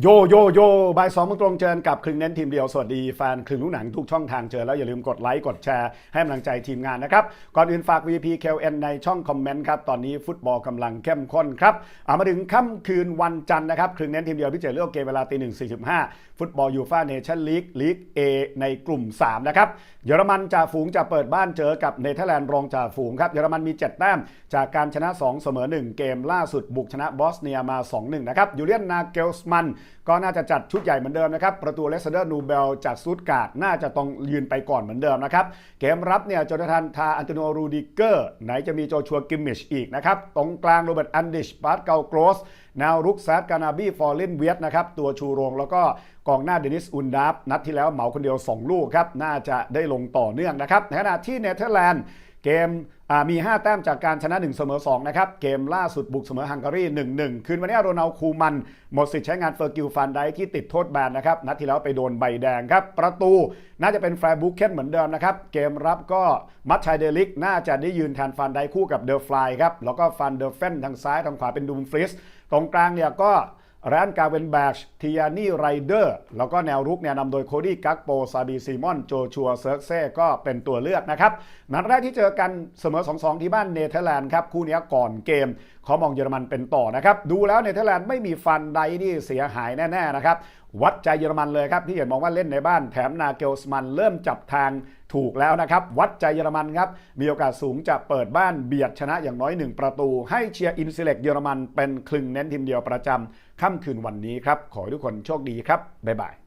โยโยโยบายสองมงตรงเจอกับครึ่งเน้นทีมเดียว สวัสดีแฟนครึ่งลูกหนังทุกช่องทางเจอแล้วอย่าลืมกดไลค์กดแชร์ให้กำลังใจทีมงานนะครับ ก่อนอื่นฝาก VP KLN ในช่องคอมเมนต์ครับ ตอนนี้ฟุตบอลกำลังเข้มข้นครับเอามาถึงค่ำคืนวันจันทร์นะครับครึ่งเน้นทีมเดียวพิเศษเลือกเกมเวลาตีหนึ่งสี่สิบห้าฟุตบอลยูฟ่าเนชั่นลีกลีก A ในกลุ่ม 3 นะครับ เยอรมันจ่าฝูงจะเปิดบ้านเจอกับเนเธอร์แลนด์รองจ่าฝูงครับเยอรมันมี7แต้มจากการชนะ 2 เสมอ 1 เกมล่าสุดบุกชนะบอสเนียมา 2-1 นะครับยูเลียนนาเกลสมันก็น่าจะจัดชุดใหญ่เหมือนเดิมนะครับ ประตูเลสเดอร์นูเบลจากซูดการ์ดน่าจะต้องยืนไปก่อนเหมือนเดิมนะครับ เกมรับเนี่ยโจนาธานทาอันโตนิโอรูดิเกอร์ ไหนจะมีโจชัวกิมมิชอีกนะครับ ตรงกลางโรเบิร์ตอันดิชปาร์ตเกาโกรสแนวรุกแซดกานาบีฟอร์ลินเวียตนะครับ ตัวชูโรงแล้วก็กองหน้าเดนิสอุนดาฟนัดที่แล้วเหมาคนเดียว 2 ลูกครับ น่าจะได้ลงต่อเนื่องนะครับในขณะที่เนเธอร์แลนด์เกม มี 5 แต้มจากการชนะ 1 เสมอ 2 นะครับ เกมล่าสุดบุกเสมอฮังการี 1-1 คืนวันนี้โรนัลคูมันหมดสิทธิ์ใช้งานเฟอร์กิลฟันไดที่ติดโทษแบนนะครับ นัดที่แล้วไปโดนใบแดงครับ ประตูน่าจะเป็นแฟร์บุกเคนเหมือนเดิมนะครับ เกมรับก็มัตชัยเดลิก น่าจะได้ยืนแทนฟันไดคู่กับเดอร์ฟลายครับ แล้วก็ฟันเดอร์เฟนทางซ้ายทางขวาเป็นดูมฟริส ตรงกลางเนี่ยก็ แรนกาเวนแบชทิยานี่ไรเดอร์แล้วก็แนวรุกเนี่ยนำโดยโคดี้กักโป ซาบีซีมอน โจชัว เซิร์กเซ่ก็เป็นตัวเลือกนะครับ นัดแรกที่เจอกันเสมอ 2-2 ที่บ้านเนเธอร์แลนด์ครับ คู่นี้ก่อนเกมเขามองเยอรมันเป็นต่อนะครับ ดูแล้วเนเธอร์แลนด์ไม่มีฟันใดที่เสียหายแน่ ๆ นะครับ วัดใจเยอรมันเลยครับที่เห็นมองว่าเล่นในบ้านแถมนาเกลสมันเริ่มจับทางถูกแล้วนะครับ วัดใจเยอรมันครับ มีโอกาสสูงจะเปิดบ้านเบียดชนะอย่างน้อย 1 ประตู ให้เชียร์อินซิเล็กเยอรมันเป็นคลึงเน้นทีมเดียวประจำค่ำคืนวันนี้ครับ ขอให้ทุกคนโชคดีครับ บ๊ายบาย